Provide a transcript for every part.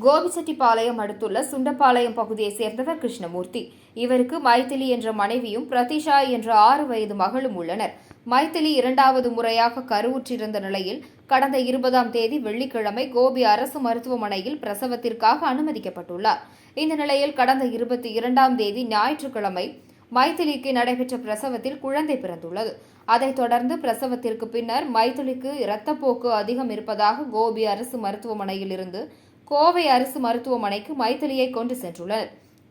கோபிச்செட்டிப்பாளையம் அடுத்துள்ள சுண்டப்பாளையம் பகுதியைச் சேர்ந்தவர் கிருஷ்ணமூர்த்தி. இவருக்கு மைத்திலி என்ற மனைவியும் பிரதிஷா என்ற ஆறு வயது மகளும் உள்ளனர். மைதிலி இரண்டாவது முறையாக கருவுற்றிருந்த நிலையில் கடந்த இருபதாம் தேதி வெள்ளிக்கிழமை கோபி அரசு மருத்துவமனையில் பிரசவத்திற்காக அனுமதிக்கப்பட்டுள்ளார். இந்த நிலையில் கடந்த இருபத்தி இரண்டாம் தேதி ஞாயிற்றுக்கிழமை மைத்திலிக்கு நடைபெற்ற பிரசவத்தில் குழந்தை பிறந்துள்ளது. அதைத் தொடர்ந்து பிரசவத்திற்கு பின்னர் மைத்திலிக்கு இரத்தப்போக்கு அதிகம் இருப்பதாக கோபி அரசு மருத்துவமனையில் இருந்து கோவை அரசு மருத்துவமனைக்கு மைத்திலியை கொண்டு சென்றுள்ளனர்.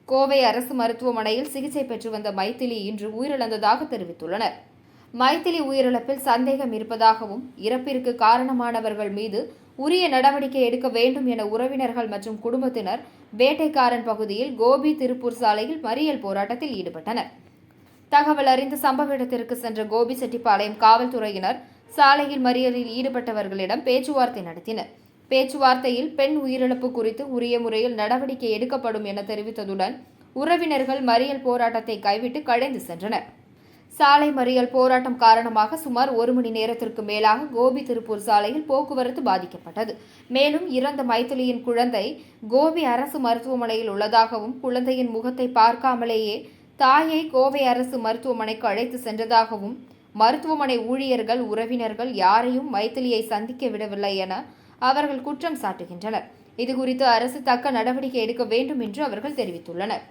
கோவை அரசு மருத்துவமனையில் சிகிச்சை பெற்று வந்த மைத்திலி இன்று உயிரிழந்ததாக தெரிவித்துள்ளனர். மைத்திலி உயிரிழப்பில் சந்தேகம் இருப்பதாகவும் இறப்பிற்கு காரணமானவர்கள் மீது உரிய நடவடிக்கை எடுக்க வேண்டும் என உறவினர்கள் மற்றும் குடும்பத்தினர் வேட்டைக்காரன் பகுதியில் கோபி திருப்பூர் சாலையில் மறியல் போராட்டத்தில் ஈடுபட்டனர். தகவல் அறிந்து சம்பவ இடத்திற்கு சென்ற கோபிச்செட்டிப்பாளையம் காவல்துறையினர் சாலையில் மறியலில் ஈடுபட்டவர்களிடம் பேச்சுவார்த்தை நடத்தினர். பேச்சுவார்த்தையில் பெண் உயிரிழப்பு குறித்து உரிய முறையில் நடவடிக்கை எடுக்கப்படும் என தெரிவித்ததுடன் உறவினர்கள் மறியல் போராட்டத்தை கைவிட்டு கலைந்து சென்றனர். சாலை மறியல் போராட்டம் காரணமாக சுமார் ஒரு மணி நேரத்திற்கு மேலாக கோபி திருப்பூர் சாலையில் போக்குவரத்து பாதிக்கப்பட்டது. மேலும் இறந்த மைத்திலியின் குழந்தை கோபி அரசு மருத்துவமனையில் உள்ளதாகவும் குழந்தையின் முகத்தை பார்க்காமலேயே தாயை கோவை அரசு மருத்துவமனைக்கு அழைத்து சென்றதாகவும் மருத்துவமனை ஊழியர்கள் உறவினர்கள் யாரையும் மைத்திலியை சந்திக்க விடவில்லை என அவர்கள் குற்றம் சாட்டுகின்றனர். இதுகுறித்து அரசு தக்க நடவடிக்கை எடுக்க வேண்டும் என்று அவர்கள் தெரிவித்துள்ளனர்.